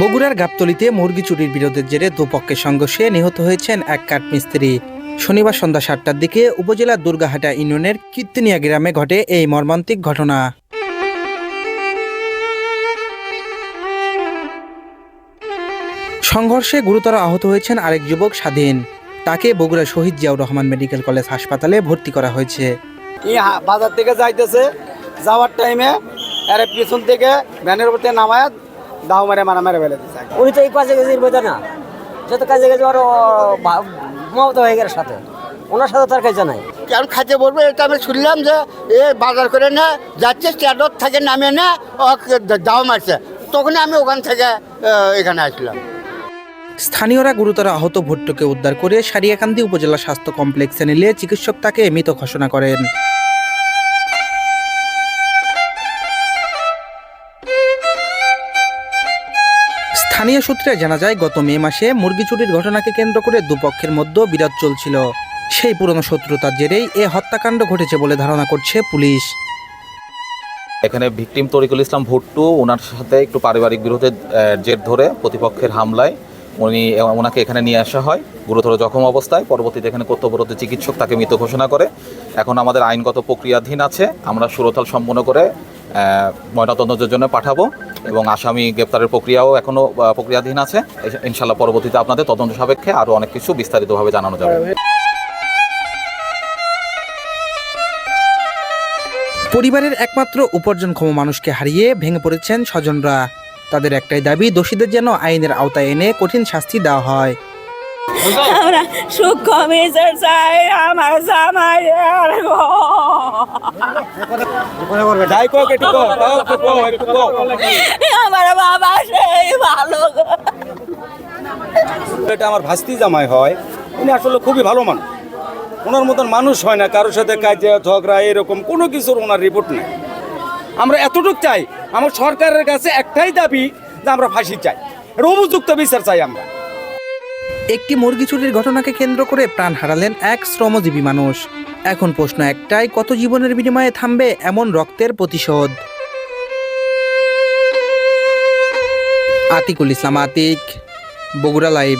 বগুড়ার গাবতলিতে মুরগি চুরির বিরোধের জেরে দুপক্ষের সংঘর্ষে নিহত হয়েছেন এক কাঠমিস্ত্রি। শনিবার সন্ধ্যা সাতটার দিকে উপজেলার দুর্গাহাটা ইউনিয়নের কীর্তিনিয়া গ্রামে ঘটে এই মর্মান্তিক ঘটনা। সংঘর্ষে গুরুতর আহত হয়েছেন আরেক যুবক স্বাধীন। তাকে বগুড়া শহীদ জিয়াউর রহমান মেডিকেল কলেজ হাসপাতালে ভর্তি করা হয়েছে। বাজার থেকে যাইতেছে, যাওয়ার টাইমে এর পিছন থেকে ভ্যানের উপর নামায় দাও মেরে মারা মেরে ফেলে দিচ্ছে উনি তো এই কাজে গেছে বোঝে না। সে তো কাজে গেছে আরও মমতা হয়ে গেছে সাথে। ওনার সাথে তার কাছে নাই। কেমন খাইতে বলব এটা আমি শুনলাম যে এ বাজার করে না যাচ্ছে স্ট্যান্ডত থেকে নামে না দাও মারছে। তখন আমি ওখান থেকে এখানে আসলাম। স্থানীয়রা গুরুতর আহত ভুট্টোকে উদ্ধার করে সারিয়াকান্দি উপজেলা স্বাস্থ্য কমপ্লেক্সে নিলে চিকিৎসক তাকে মৃত ঘোষণা করেন। স্থানীয় সূত্রে জানা যায়, গত মে মাসে মুরগি চুরির ঘটনাকে কেন্দ্র করে দুপক্ষের মধ্যে বিরোধ চলছিল। সেই পুরনো শত্রুতার জেরেই এ হত্যাকাণ্ড ঘটেছে বলে ধারণা করছে পুলিশ। এখানে ভিকটিম তরিকুল ইসলাম ভুট্টু, ওনার সাথে একটু পারিবারিক বিরোধের জের ধরে প্রতিপক্ষের হামলায় উনি ওনাকে এখানে নিয়ে আসা হয়। গুরুতর জখম অবস্থায়। পরবর্তীতে এখানে কর্তব্যরত চিকিৎসক তাকে মৃত ঘোষণা করে। এখন আমাদের আইনগত প্রক্রিয়াধীন আছে। আমরা সুরতাল সম্পন্ন করে ময়নাতদন্তের জন্য পাঠাবো। এবং আসামি গ্রেপ্তারের প্রক্রিয়াও এখনও প্রক্রিয়াধীন আছে। ইনশাল্লাহ পরবর্তীতে আপনাদের তদন্ত সাপেক্ষে আরও অনেক কিছু বিস্তারিতভাবে জানানো যাবে। পরিবারের একমাত্র উপার্জনক্ষম মানুষকে হারিয়ে ভেঙে পড়েছেন স্বজনরা। তাদের একটাই দাবি দোষীদের যেন আইনের আওতায় এনে কঠিন শাস্তি দেওয়া হয়। আমরা সূক্ষ্ম বিচার চাই আমার জামাই যাই কোক একটু কোক, কোক, কোক, কোক, একটু কোক। আমার বাবা সেই ভালো এটা আমার ভাস্তি জামাই হয়। উনি আসলে খুবই ভালো মানুষ। ওনার মতন মানুষ হয় না কারোর সাথে কাজে ঝগড়া এরকম কোনো কিছুর ওনার রিপোর্ট নেই। আমরা এতটুক চাই আমার সরকারের কাছে একটাই দাবি যে আমরা ফাঁসি চাই। এটা উপযুক্ত বিচার চাই আমরা। একটি মুরগি চুরির ঘটনাকে কেন্দ্র করে প্রাণ হারালেন এক শ্রমজীবী মানুষ। এখন প্রশ্ন একটাই, কত জীবনের বিনিময়ে থামবে এমন রক্তের প্রতিশোধ? আতিকুল ইসলাম আতিক, বগুড়া লাইভ।